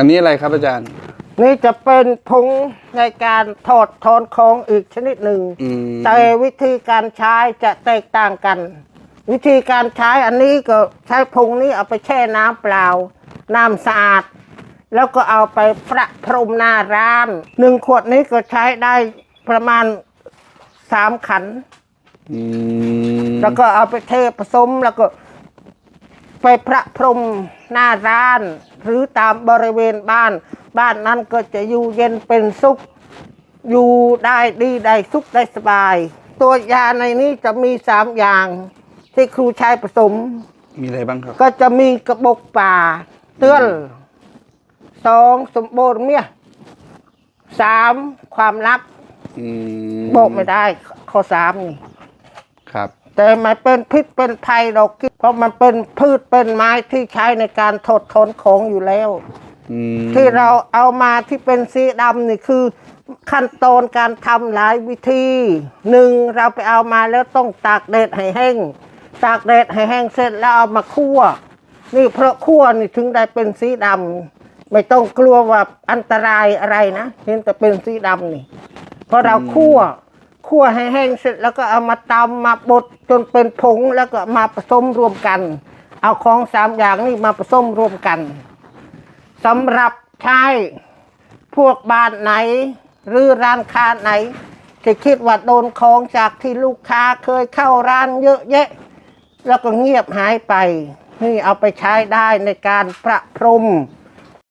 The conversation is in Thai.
อันนี้อะไรครับอาจารย์ นี่จะเป็นผงในการถอดถอนของอีกชนิดหนึ่ง อืม แต่วิธีการใช้จะแตกต่างกัน วิธีการใช้อันนี้ก็ใช้ผงนี้เอาไปแช่น้ำเปล่า น้ำสะอาด แล้วก็เอาไปประพรมหน้าร้านหนึ่งขวดนี้ก็ใช้ได้ประมาณสามขัน อืมแล้วก็เอาไปเทผสมแล้วก็ ไปประพรมหน้าร้าน หรือตามบริเวณบ้าน บ้านนั้นก็จะอยู่เย็นเป็นสุข อยู่ได้ดีได้สุขได้สบาย ตัวยาในนี้จะมีสามอย่าง ที่ครูใช้ผสม มีอะไรบ้างครับ ก็จะมีกระบอกป่า เตือนสองสมบูรณ์เนี่ยสามความลับอืมบอกไม่ได้ ข้อสามนี่ครับ แต่มันเป็นพิษเป็นภัยเราคิดเพราะมันเป็นพืชเป็นไม้ที่ใช้ในการถดถอนของอยู่แล้ว อืมที่เราเอามาที่เป็นสีดำนี่คือ ขั้นตอนการทำหลายวิธีหนึ่งเราไปเอามาแล้วต้องตากแดดให้แห้งตากแดดให้แห้งเสร็จแล้วเอามาคั่ว นี่เพราะคั่วนี่ถึงได้เป็นสีดำไม่ต้องกลัวว่าอันตรายอะไรนะเห็นแต่เป็นสีดำนี่เพราะเราคั่ว คั่วให้แห้งเสร็จแล้วก็เอามาตำมาบดจนเป็นผงแล้วก็มาผสมรวมกัน เอาของสามอย่างนี้มาผสมรวมกันสำหรับใช้พวกบ้านไหน หรือร้านค้าไหนที่คิดว่าโดนของจากที่ลูกค้าเคยเข้าร้านเยอะแยะ แล้วก็เงียบหายไป นี่เอาไปใช้ได้ในการประพรม